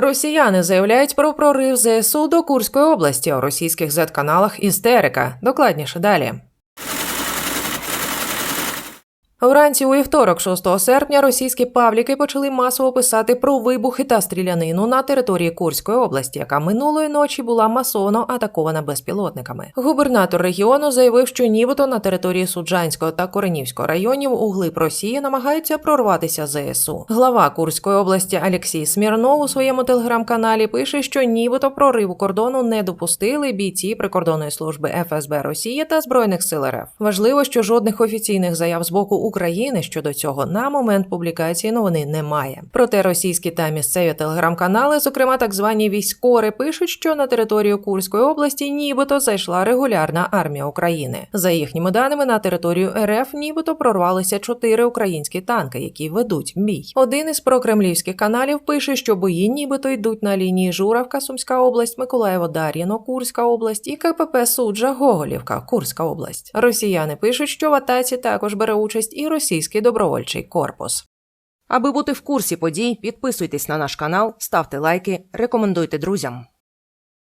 Росіяни заявляють про прорив ЗСУ до Курської області у російських зет-каналах істерика. Докладніше далі. Вранці у вівторок, 6 серпня, російські пабліки почали масово писати про вибухи та стрілянину на території Курської області, яка минулої ночі була масово атакована безпілотниками. Губернатор регіону заявив, що нібито на території Суджанського та Коренівського районів у глиб Росії намагаються прорватися ЗСУ. Глава Курської області Олексій Смірнов у своєму телеграм-каналі пише, що нібито прориву кордону не допустили бійці прикордонної служби ФСБ Росії та збройних сил РФ. Важливо, що жодних офіційних заяв з боку України щодо цього на момент публікації новини немає. Проте російські та місцеві телеграм-канали, зокрема так звані військори, пишуть, що на територію Курської області нібито зайшла регулярна армія України. За їхніми даними, на територію РФ нібито прорвалися чотири українські танки, які ведуть бій. Один із прокремлівських каналів пише, що бої нібито йдуть на лінії Журавка, Сумська область, Миколаєво, Дар'їно, Курська область і КПП Суджа, Гоголівка, Курська область. Росіяни пишуть, що в атаці також бере участь і російський добровольчий корпус. Аби бути в курсі подій, підписуйтесь на наш канал, ставте лайки, рекомендуйте друзям.